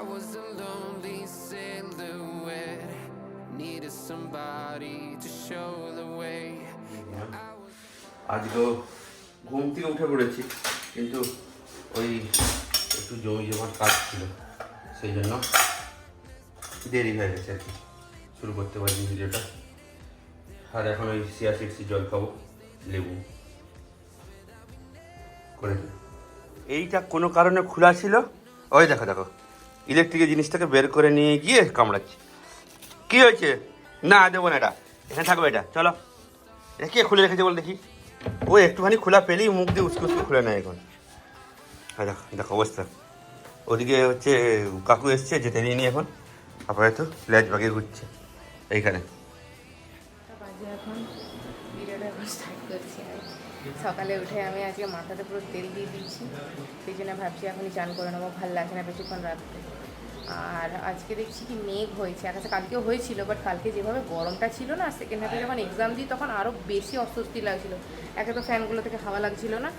I was a lonely silhouette, needed somebody to show the way. আজকেও ঘুম থেকে উঠে পড়েছি কিন্তু ওই একটু জমি জমার কাজ ছিল সেই জন্য দেরি হয়ে গেছে আর কি। শুরু করতে পারিনি ভিডিওটা। আর এখন ওই সিয়া সিটসি জল খাব লেবু করে। এইটা কোনো কারণে খোলা ছিল? ওই দেখো দেখো। ইলেকট্রিকের জিনিসটাকে বের করে নিয়ে গিয়ে কামড়াচ্ছি। কি হয়েছে? না, দেবো না এটা। এখানে থাকবে এটা। চলো। এটা কে খুলে রেখেছে বল দেখি। ও একটুখানি খোলা পেলেই মুখ দিয়ে উস্কে উস্কে খুলে নেয় এখন। দেখ দেখো দেখো অবস্থা। ওদিকে হচ্ছে কাকু এসছে, যেতে নিয়ে এখন। আপাতত ল্যাচ বাগিয়ে ঘুরছে। এইখানে। বাজে এখন এখন স্টার্ট করছি সকালে উঠে আমি আজকে মাথাতে পুরো তেল দিয়ে দিচ্ছি সেই জন্য ভাবছি এখনই চান করে নেব, ভালো লাগছে না বেশিক্ষণ রাখতে। আর আজকে দেখছি কি মেঘ হয়েছে, আকাশে কালকেও হয়েছিল বাট কালকে যেভাবে গরমটা ছিল না সেকেন্ড হাফে যখন এক্সাম দিই তখন আরও বেশি অস্বস্তি লাগছিল। একে তো ফ্যানগুলো থেকে হাওয়া লাগছিল না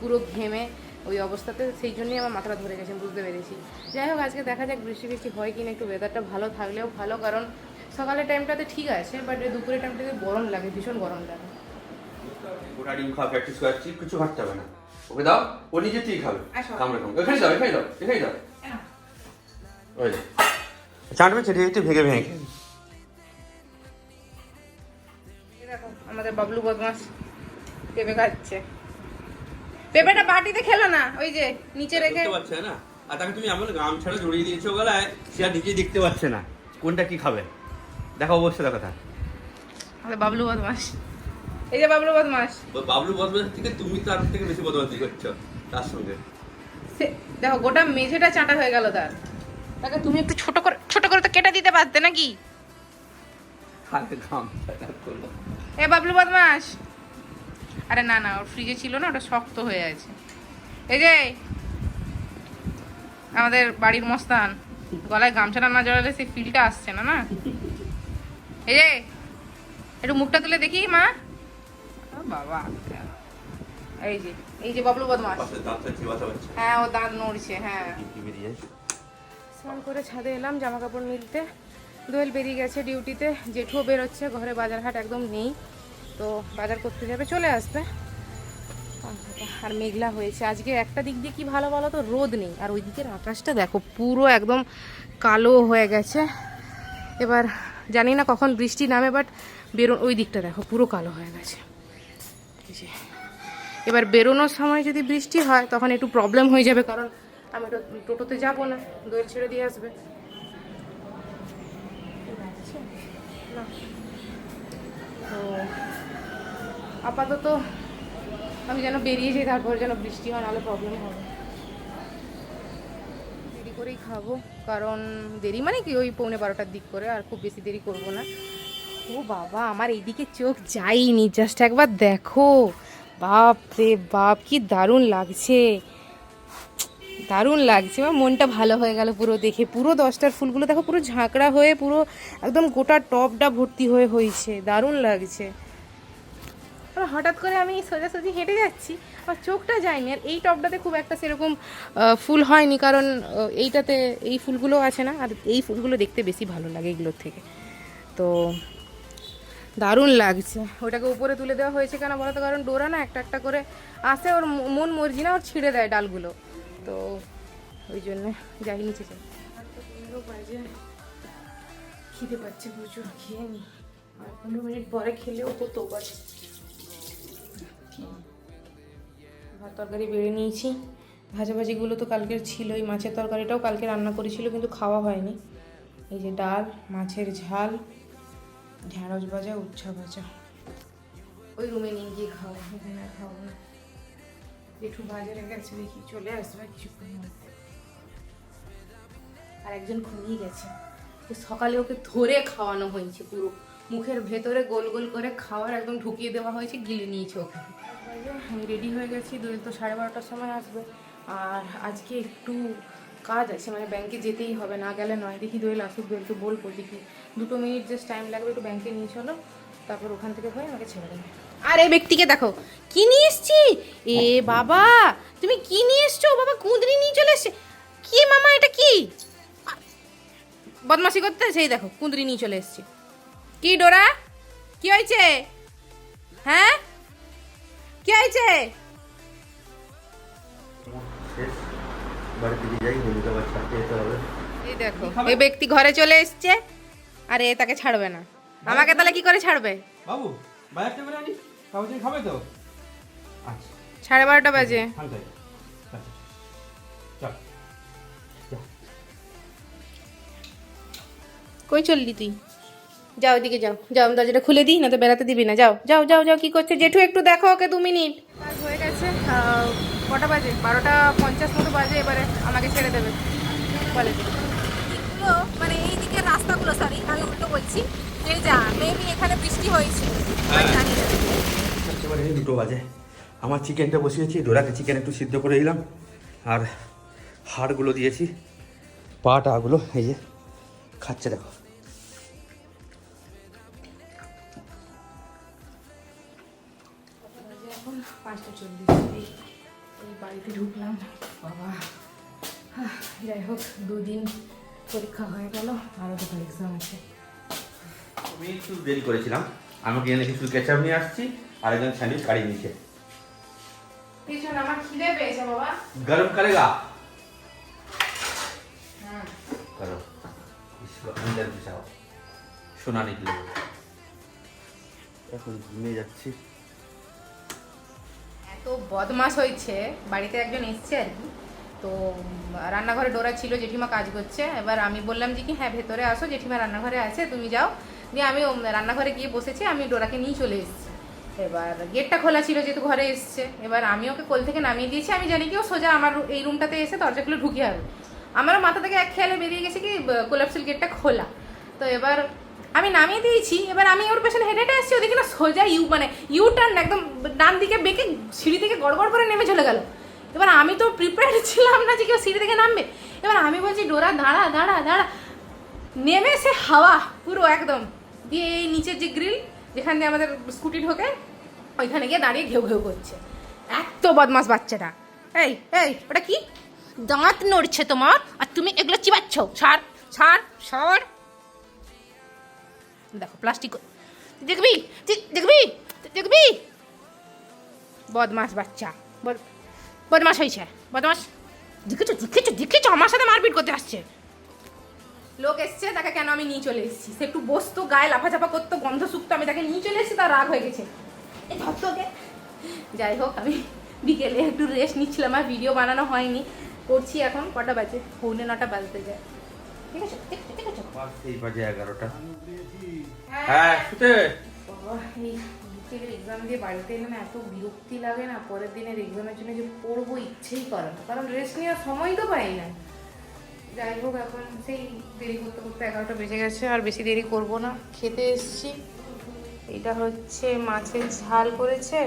পুরো ঘেমে ওই অবস্থাতে সেই জন্যই আমার মাথাটা ধরে গেছে বুঝতে পেরেছি। যাই হোক, আজকে দেখা যাক বৃষ্টি বৃষ্টি হয় কি না একটু ওয়েদারটা ভালো থাকলেও ভালো, কারণ সকালের টাইমটাতে ঠিক আছে বাট দুপুরের টাইমটাতে গরম লাগে ভীষণ গরম লাগে। গোটা ডিম খাওয়া প্র্যাকটিস করাচ্ছি কিছু ঘাটতে হবে না। ওকে দাও ও নিজে থেকেই খাবে। কামড়ে কামড়ে এখানে দাও এখানে দাও এখানে দাও ওই চাটবে ছেড়ে একটু ভেঙে ভেঙে। খেয়ে দেখো আমাদের বাবলু বদমাস পেঁপে খাচ্ছে। পেঁপেটা বাটিতে খেলো না ওই যে নিচে রেখে। দেখতে পাচ্ছে না? আর তাকে তুমি এমন গামছাড়া জড়িয়ে দিয়েছ গলায় সে আর নিজেই দেখতে পাচ্ছে না। কোনটা কি খাবে? দেখো অবশ্যই দেখো তা আমাদের বাবলু বদমাস এই যে বাবলু বদমাস বাবলু বদমাসের থেকে তুমি তার থেকে বেশি বদমাসি করছ তার সঙ্গে। সে- দেখো গোটা মেঝেটা চাটা হয়ে গেল তার। তাকে তুমি একটু ছোট করে ছোট করে তো কেটে দিতে পারতে নাকি? এ বাবলু বদমাস আরে না না ওর ফ্রিজে ছিল না ওটা শক্ত হয়ে আছে। এই যে আমাদের বাড়ির মস্তান গলায় গামছাটা না জড়ালে সেই ফিলটা আসছে না না? এই যে একটু মুখটা তুলে দেখি মা। বাবা। এই যে এই যে বাবলু বদমাস হ্যাঁ ও দাঁত নড়ছে হ্যাঁ। স্নান করে ছাদে এলাম জামা কাপড় মিলতে। দোয়েল বেরিয়ে গেছে ডিউটিতে জেঠুও বেরোচ্ছে ঘরে বাজার হাট একদম নেই। তো বাজার করতে যাবে চলে আসবে। আর মেঘলা হয়েছে। আজকে একটা দিক দিয়ে কি ভালো ভালো তো রোদ নেই। আর ওই দিকের আকাশটা দেখো পুরো একদম কালো হয়ে গেছে। এবার জানি না কখন বৃষ্টি নামে বাট বেরো ওই দিকটা দেখো, পুরো কালো হয়ে গেছে। এবার বেরোনোর সময় যদি বৃষ্টি হয়, তখন একটু প্রবলেম হয়ে যাবে, কারণ আমি টোটোতে যাব না, দোয়েল ছেড়ে দিয়ে আসবে। আপাতত আমি যেন বেরিয়ে যাই, তারপর যেন বৃষ্টি হয়, নাহলে প্রবলেম হবে করেই খাব। কারণ দেরি মানে কি? ওই পৌনে বারোটার দিক করে আর খুব বেশি দেরি করব না। ও বাবা, আমার এইদিকে চোখ যায়নি। জাস্ট একবার দেখো। বাপ রে বাপ, কি দারুণ লাগছে। দারুণ লাগছে। আমার মনটা ভালো হয়ে গেল পুরো দেখে। পুরো দশটার ফুলগুলো দেখো, পুরো ঝাঁকড়া হয়ে পুরো একদম গোটা টপটা ভর্তি হয়ে হয়েছে। দারুণ লাগছে। আর হঠাৎ করে আমি সোজাসুজি হেঁটে যাচ্ছি আর চোখটা যায়নি। আর এই টপটাতে খুব একটা সেরকম ফুল হয়নি, কারণ এইটাতে এই ফুলগুলো আছে না, আর এই ফুলগুলো দেখতে বেশি ভালো লাগে এগুলোর থেকে। তো দারুণ লাগছে। ওটাকে উপরে তুলে দেওয়া হয়েছে কেন বলো তো? কারণ ডোরা না একটা একটা করে আসে, ওর মন মর্জি না, ওর ছিঁড়ে দেয় ডালগুলো। তো ওই জন্য যাই নিচে যাই। পাচ্ছে প্রচুর, খেয়ে নি। আর পনেরো মিনিট পরে খেলেও হতো বাট ভাত তরকারি বেড়ে নিয়েছি। ভাজাভাজিগুলো তো কালকের ছিল ছিলই, মাছের তরকারিটাও কালকে রান্না করেছিল, কিন্তু খাওয়া হয়নি। এই যে ডাল, মাছের ঝাল, ঢ্যাঁড়স ভাজা, উচ্ছা ভাজা। ওই রুমে নিয়ে গিয়ে খাওয়া এখানে আর খাওয়া না। একটু বাজারে গেছে, দেখি চলে আসবে কিছুক্ষণ আর একজন ঘুমিয়ে গেছে। সকালে ওকে ধরে খাওয়ানো হয়েছে পুরো। মুখের ভেতরে গোল গোল করে খাওয়ার একদম ঢুকিয়ে দেওয়া হয়েছে, গিলে নিয়েছে ওকে। আমি রেডি হয়ে গেছি দোয়েল তো সাড়ে বারোটার সময় আসবে। আর আজকে একটু কাজ আছে মানে ব্যাংকে যেতেই হবে, না গেলে নয়। দেখি দোয়েল আসুক দোয়েলকে বলব, দেখি। দুটো মিনিট জাস্ট টাইম লাগবে, একটু ব্যাংকে নিয়ে চলো, তারপর ওখান থেকে হয়ে আমাকে ছেড়ে দেবে। আর এই ব্যক্তিকে দেখো, কি নিয়ে এসছি? এ বাবা, তুমি কি নিয়ে এসছো? বাবা, কুঁদরি নিয়ে চলে এসছে। কি মামা, এটা কি? বদমাসি করতে সেই দেখো, কুঁদরি নিয়ে চলে এসছে। কি ডোরা? কি হয়েছে? হ্যাঁ? কি হয়েছে? এই দেখো এই ব্যক্তি ঘরে চলে এসছে আর এ তাকে ছাড়বে না। আমাকে তাহলে কি করে ছাড়বে? বাবু বাজারটা করে আনি কাগজ খাবে তো? আচ্ছা। সাড়ে বারোটা বাজে। আচ্ছা চল। কই চললি তুই? যাও এদিকে যাও যাও আমি দরজাটা খুলে দিই না তো বেড়াতে দিবি না যাও যাও যাও যাও কি করছে? জেঠু একটু দেখো ওকে দু মিনিট। কাজ হয়ে গেছে কটা বাজে? বারোটা পঞ্চাশ মতো বাজে এবারে আমাকে ছেড়ে দেবে। কলেজে মানে এই দিকের রাস্তাগুলো সরি আমি উল্টো বলছি। যে যা মেবি এখানে বৃষ্টি হয়েছে আমি জানি না। এই দুটো বাজে। আমার চিকেনটা বসিয়েছি ডোরাকে চিকেন একটু সিদ্ধ করে দিলাম। আর হাড়গুলো দিয়েছি পাটাগুলো এই যে খাচ্ছে দেখো। বাড়িতে ঢুকলাম বাবা হাহ, যাই হোক দুদিন পরীক্ষা হয়ে গেল আরও দুটো এক্সাম আছে আমি একটু দেরি করেছিলাম আমাকে এনে কিছু কেচাপ নিয়ে আসছি আর একজন স্যান্ডউইচ কাড়ি নিয়েছে পিছন আমার খিদে পেয়েছে বাবা গরম করেগা হ্যাঁ करो इसको अंदर घुसाओ শোনানি কি এখন ঘুমিয়ে যাচ্ছি এত বদমাস হয়েছে, বাড়িতে একজন এসছে আর কি। তো রান্নাঘরে ডোরা ছিল, জেঠিমা কাজ করছে। এবার আমি বললাম যে কি হ্যাঁ ভেতরে আসো, জেঠিমা রান্নাঘরে আছে, তুমি যাও। দিয়ে আমি রান্নাঘরে গিয়ে বসেছি, আমি ডোরাকে নিয়ে চলে এসেছি। এবার গেটটা খোলা ছিল, যেহেতু ঘরে এসছে। এবার আমি ওকে কোল থেকে নামিয়ে দিয়েছি। আমি জানি কি, ও সোজা আমার এই রুমটাতে এসে দরজাগুলো ঢুকে হবে আমারও মাথা থেকে এক খেয়ালে বেরিয়ে গেছে কি কোলাপসিল গেটটা খোলা। তো এবার আমি নামিয়ে দিয়েছি, এবার আমি ওর পেছনে হেঁটে হেঁটে এসেছি ওদিকে না সোজা ইউ মানে ইউ টার্ন একদম ডান দিকে বেঁকে সিঁড়ি থেকে গড়গড় করে নেমে চলে গেল। এবার আমি তো প্রিপেয়ার্ড ছিলাম না যে কেউ সিঁড়ি থেকে নামবে। এবার আমি বলছি, ডোরা, দাঁড়া দাঁড়া দাঁড়া। নেমে সে হাওয়া পুরো একদম। দিয়ে এই নিচের যে গ্রিল যেখান দিয়ে আমাদের স্কুটি ঢোকে, ওইখানে গিয়ে দাঁড়িয়ে ঘেউ ঘেউ করছে। এত বদমাস বাচ্চাটা। এই এই, ওটা কি? দাঁত নড়ছে তোমার, আর তুমি এগুলো চিবাচ্ছ। ছাড় ছাড় ছাড়। দেখো প্লাস্টিক দেখবি? দেখবি? দেখবি? বদমাস বাচ্চা। বদ- বদমাস হয়েছে। বদমাস দেখেছ? দেখেছ? দেখেছ? আমার সাথে মারপিট করতে আসছে। লোক এসছে, তাকে কেন আমি নিয়ে চলে এসেছি? সে একটু বসতো, গায়ে লাফাঝাপা করতো, গন্ধ শুকতো, আমি তাকে নিয়ে চলে এসেছি, তার রাগ হয়ে গেছে। যাই হোক, আমি বিকেলে একটু রেস্ট নিচ্ছিলাম, আর ভিডিও বানানো হয়নি। করছি এখন, কটা বাজে? পৌনে নটা বাজতে যায়। ঠিক আছে ঠিক আছে, বাজে এগারোটা। হ্যাঁ। শুতে। বাবা এক্সাম দিয়ে বাড়িতে এত বিরক্তি লাগে না পরের দিনের এক্সামের জন্য যে পড়ব ইচ্ছেই করে না। কারণ রেস্ট নেওয়ার সময় তো পাই না। যাই হোক এখন সেই দেরি করতে করতে এগারোটা বেজে গেছে আর বেশি দেরি করব না। খেতে এসছি। এটা হচ্ছে মাছের ঝাল করেছে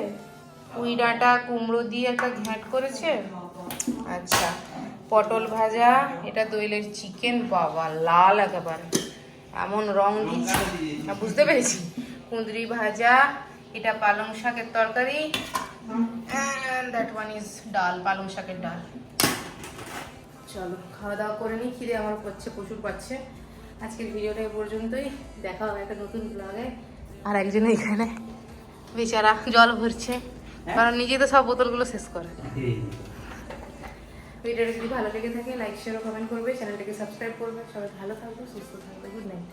পুঁই ডাঁটা কুমড়ো দিয়ে একটা ঘ্যাঁট করেছে। আচ্ছা। পটল ভাজা এটা দইলের চিকেন বাবা লাল একেবারে। এমন রং দিচ্ছে। বুঝতে পেরেছি? কুঁদরি ভাজা এটা পালং শাকের তরকারি দ্যাট ওয়ান ইজ ডাল পালং শাকের ডাল। চলো খাওয়া দাওয়া করে নিই খিদে আমার করছে প্রচুর পাচ্ছে। আজকের ভিডিওটা এই পর্যন্তই। দেখা হবে একটা নতুন ব্লগে আর একজন এখানে বেচারা জল ভরছে। কারণ নিজে তো সব বোতলগুলো শেষ করে। ভিডিওটা যদি ভালো লেগে থাকে লাইক শেয়ার ও কমেন্ট করবে চ্যানেলটাকে সাবস্ক্রাইব করবে। সবাই ভালো থাকবে সুস্থ থাকবে গুড নাইট